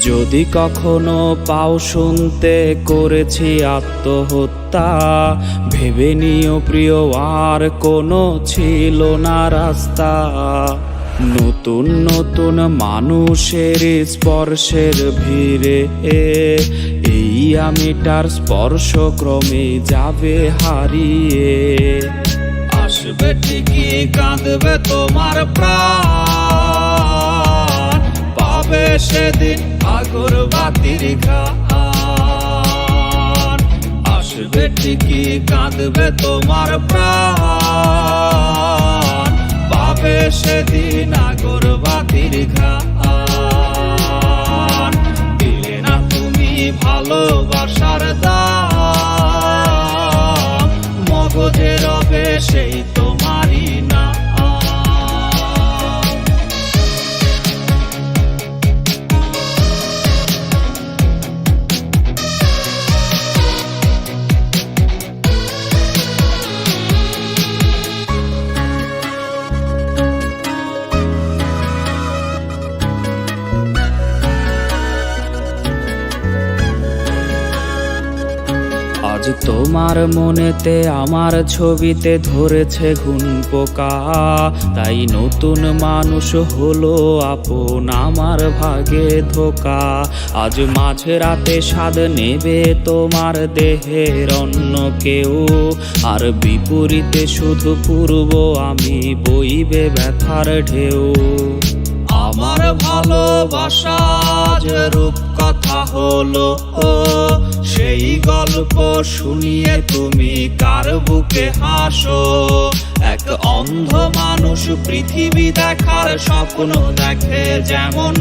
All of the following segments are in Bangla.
যদি কখনো পাও শুনতে করেছি আত্মহত্যা, ভেবে নিও প্রিয়, আর কোনো ছিল না রাস্তা। নতুন নতুন মানুষের স্পর্শের ভিড়ে এই আমিটার স্পর্শ ক্রমে যাবে হারিয়ে। আসবে ঠিকই, কাঁদবে তোমার প্রাণ, পাবে সেদিন আগর বাতির আসবে ঠিকই, কাঁদবে তোমার প্রাণ। পাবে সেদিন আগর বাতির ঘান দিলে না তুমি ভালোবাসার দাম। মগজে রবে সেই তোমার মনেতে আমার ছবিতে ধরেছে ঘুন পোকা। তাই নতুন মানুষ হলো আপন আমার ভাগে ধোকা। আজ মাঝে রাতে স্বাদ নেবে তোমার দেহের অন্য কেউ। আর বিপরীতে শুধু পূর্ব আমি বইবে ব্যথার ঢেউ। আমার ভালোবাসা যে রূপ কথা হলো, ও, সেই গল্প শুনিয়ে তুমি কার বুকে হাসো? এক অন্ধ মানুষ পৃথিবী দেখার স্বপ্ন দেখে যেমন,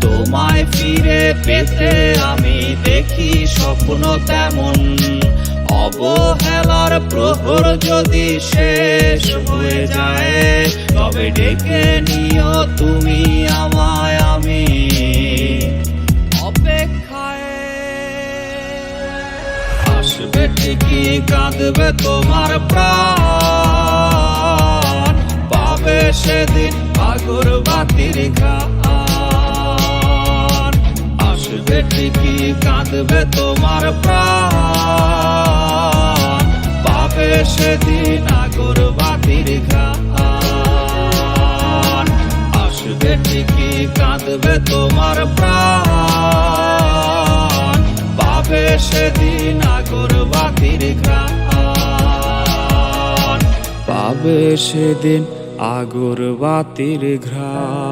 তোমায় ফিরে পেতে আমি দেখি স্বপ্ন তেমন। অবহেলার প্রহর যদি শেষ হয়ে যায়, তবে ডেকে নিও তুমি আমায়, আমি আসবে ঠিকই, কাঁদবে তোমার প্রাণ, পাবে সেদিন আগর বাতির ঘান আসবে ঠিকই, কাঁদবে তোমার প্রাণ। সেদিন আগর বাতির ঘান আসবে ঠিকই, কাঁদবে তোমার প্রাণ। পাবে সেদিন আগর বাতির ঘ্রাণ। পাবে সেদিন আগর বাতির ঘ্রাণ।